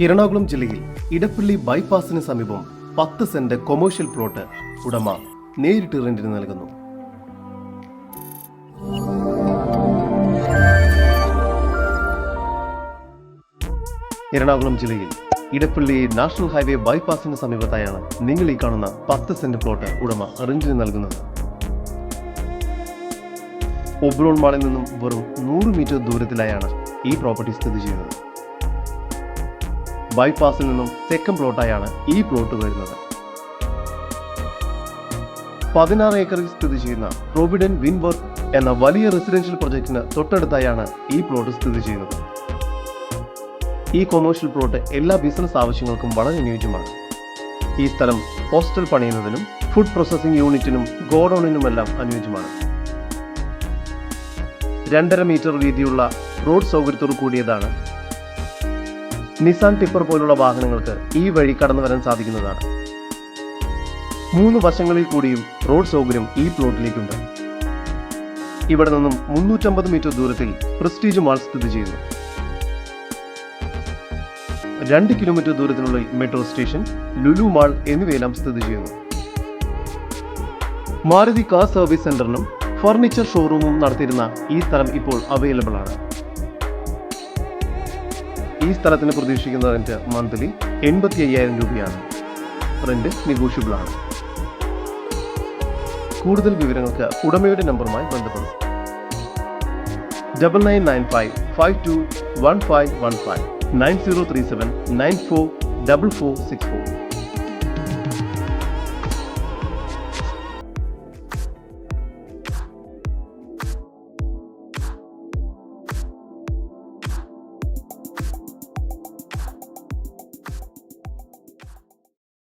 എറണാകുളം ജില്ലയിൽ ഇടപ്പള്ളി ബൈപ്പാസിന് സമീപം പത്ത് സെന്റ് കൊമേഴ്ഷ്യൽ പ്ലോട്ട് ഉടമ നേരിട്ട് റെന്റിന് നൽകുന്നു. എറണാകുളം ജില്ലയിൽ ഇടപ്പള്ളി നാഷണൽ ഹൈവേ ബൈപ്പാസിന് സമീപത്തായാണ് നിങ്ങൾ ഈ കാണുന്ന പത്ത് സെന്റ് പ്ലോട്ട് ഉടമ റെന്റിന് നൽകുന്നത്. ഒബ്രോൺ മാളിൽ നിന്നും വെറും നൂറ് മീറ്റർ ദൂരത്തിലായാണ് ഈ പ്രോപ്പർട്ടി സ്ഥിതി ചെയ്യുന്നത്. ബൈപ്പാസിൽ നിന്നും തെക്കൻ പ്ലോട്ടായാണ് ഈ പ്ലോട്ട് വരുന്നത്. പതിനാറ് ഏക്കറിൽ സ്ഥിതി ചെയ്യുന്ന പ്രൊവിഡന്റ് വിൻവർത്ത് എന്ന വലിയ റെസിഡൻഷ്യൽ പ്രൊജക്ടിന് തൊട്ടടുത്തായാണ് ഈ പ്ലോട്ട് സ്ഥിതി ചെയ്യുന്നത്. ഈ കൊമേഴ്ഷ്യൽ പ്ലോട്ട് എല്ലാ ബിസിനസ് ആവശ്യങ്ങൾക്കും വളരെ അനുയോജ്യമാണ്. ഈ സ്ഥലം ഹോസ്റ്റൽ പണിയുന്നതിനും ഫുഡ് പ്രോസസ്സിംഗ് യൂണിറ്റിനും ഗോഡൌണിനുമെല്ലാം അനുയോജ്യമാണ്. രണ്ടര മീറ്റർ വീതിയുള്ള റോഡ് സൗകര്യത്തോടു കൂടിയതാണ് നിസാൻ ടിപ്പർ പോലുള്ള വാഹനങ്ങൾക്ക് ഈ വഴി കടന്നു വരാൻ സാധിക്കുന്നതാണ്. മൂന്ന് വശങ്ങളിൽ കൂടിയും റോഡ് സൗകര്യം ഈ പ്ലോട്ടിലേക്കുണ്ട് ഇവിടെ നിന്നും മുന്നൂറ്റമ്പത് മീറ്റർ ദൂരത്തിൽ പ്രസ്റ്റീജ് മാൾ സ്ഥിതി ചെയ്യുന്നു. രണ്ട് കിലോമീറ്റർ ദൂരത്തിലുള്ള മെട്രോ സ്റ്റേഷൻ ലുലു മാൾ എന്നിവയെല്ലാം സ്ഥിതി ചെയ്യുന്നു. മാരുതി കാർ സർവീസ് സെന്ററിനും ഫർണിച്ചർ ഷോറൂമും നടത്തിയിരുന്ന ഈ സ്ഥലം ഇപ്പോൾ അവൈലബിൾ ആണ്. ഈ സ്ഥലത്തിന് പ്രതീക്ഷിക്കുന്ന റെന്റ് മന്ത്ലി എൺപത്തി അയ്യായിരം രൂപയാണ്. റെന്റ് നെഗോഷ്യബിൾ ആണ്. കൂടുതൽ വിവരങ്ങൾക്ക് ഉടമയുടെ നമ്പറുമായി ബന്ധപ്പെടും. Double nine nine five five two one five one five nine zero three seven nine four double four six four